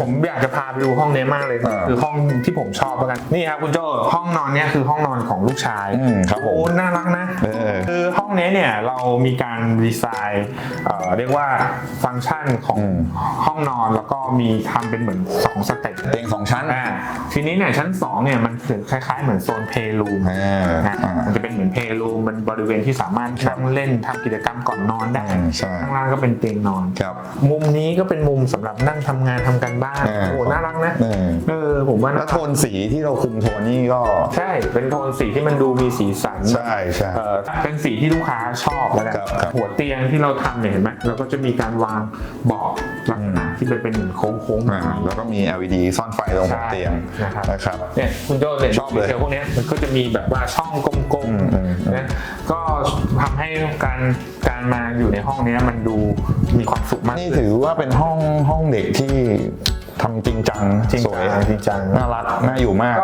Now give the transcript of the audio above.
ผมอยากจะพาไปดูห้องนี้มากเลย อ่าคือห้องที่ผมชอบแล้วกันนี่ครับคุณโจห้องนอนเนี้ยคือห้องนอนของลูกชายอืมครับผมโอ้น่ารักนะเออคือห้องนี้เนี่ยเรามีการดีไซน์เอ่อเรียกว่าฟังก์ชันของอืม ห้องนอนแล้วก็มีทำเป็นเหมือนสองสเต็ปเตียงสองชั้นอ่าทีนี้เนี่ยชั้น2เนี่ยมันถึงคล้ายๆเหมือนโซนเพลย์รูม อ่านะอ่า มันจะเป็นเหมือนเพลย์ รูมมันบริเวณที่สามารถนั่งเล่นทำกิจกรรมก่อนนอนได้อืมใช่ข้างล่างก็เป็นเตียงนอนครับมุมนี้ก็เป็นมุมสำหรับนั่งทำงานทำการบ้านเออโอ้น่ารักนะเออเออผมว่าแล้วโทนสีที่เราคุมโทนนี่ก็ ใช่เป็นโทนสีที่มันดูมีสีสันใช่ใช่เออเป็นสีที่ลูกค้าชอบแล้วกันครับครับหัวเตียงที่เราทำเนี่ยเห็นไหมเราก็จะมีการวางเบาะ ลักษณะที่เป็นเป็นเหมือนโค้งๆอ่าแล้วก็มี LED ซ่อนไฟตรงหัวเตียงนะครับนะครับเนี่ยคุณโจเนี่ยชอบเลยดีทพวกเนี้ยมันก็จะมีแบบว่าช่องกลมอืมอืมๆนะก็ทำให้การการมาอยู่ในห้องเนี้ยมันดูมีความสุขมากนี่ถือว่าเป็นห้องห้องเด็กที่ทำจริงจังจริงสวยจังจริงจังน่ารักน่าอยู่มาก